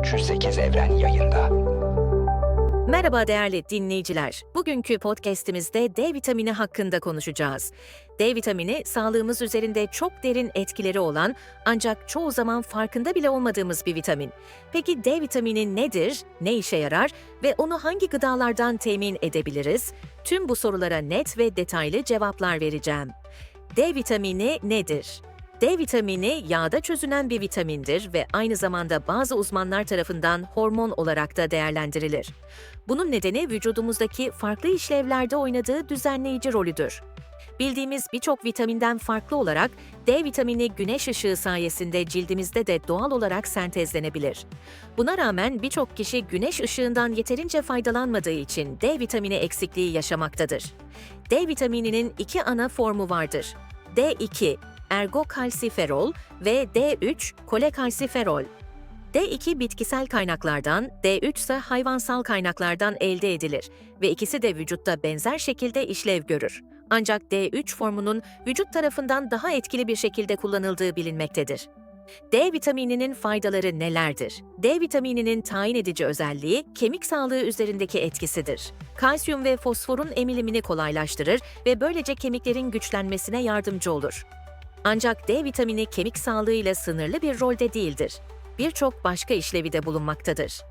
308 Evren yayında. Merhaba değerli dinleyiciler. Bugünkü podcast'imizde D vitamini hakkında konuşacağız. D vitamini sağlığımız üzerinde çok derin etkileri olan ancak çoğu zaman farkında bile olmadığımız bir vitamin. Peki D vitamini nedir, ne işe yarar ve onu hangi gıdalardan temin edebiliriz? Tüm bu sorulara net ve detaylı cevaplar vereceğim. D vitamini nedir? D vitamini yağda çözünen bir vitamindir ve aynı zamanda bazı uzmanlar tarafından hormon olarak da değerlendirilir. Bunun nedeni vücudumuzdaki farklı işlevlerde oynadığı düzenleyici rolüdür. Bildiğimiz birçok vitaminden farklı olarak D vitamini güneş ışığı sayesinde cildimizde de doğal olarak sentezlenebilir. Buna rağmen birçok kişi güneş ışığından yeterince faydalanmadığı için D vitamini eksikliği yaşamaktadır. D vitamininin iki ana formu vardır. D2 ergokalsiferol ve D3 kolekalsiferol. D2 bitkisel kaynaklardan, D3 ise hayvansal kaynaklardan elde edilir ve ikisi de vücutta benzer şekilde işlev görür. Ancak D3 formunun vücut tarafından daha etkili bir şekilde kullanıldığı bilinmektedir. D vitamininin faydaları nelerdir? D vitamininin tayin edici özelliği kemik sağlığı üzerindeki etkisidir. Kalsiyum ve fosforun emilimini kolaylaştırır ve böylece kemiklerin güçlenmesine yardımcı olur. Ancak D vitamini kemik sağlığıyla sınırlı bir rolde değildir. Birçok başka işlevi de bulunmaktadır.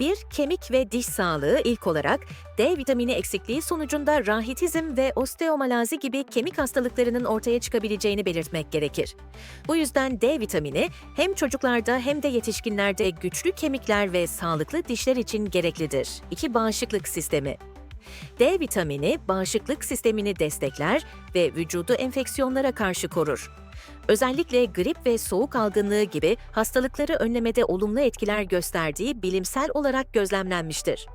1. Kemik ve diş sağlığı ilk olarak D vitamini eksikliği sonucunda rahitizm ve osteomalazi gibi kemik hastalıklarının ortaya çıkabileceğini belirtmek gerekir. Bu yüzden D vitamini hem çocuklarda hem de yetişkinlerde güçlü kemikler ve sağlıklı dişler için gereklidir. 2. Bağışıklık sistemi D vitamini bağışıklık sistemini destekler ve vücudu enfeksiyonlara karşı korur. Özellikle grip ve soğuk algınlığı gibi hastalıkları önlemede olumlu etkiler gösterdiği bilimsel olarak gözlemlenmiştir.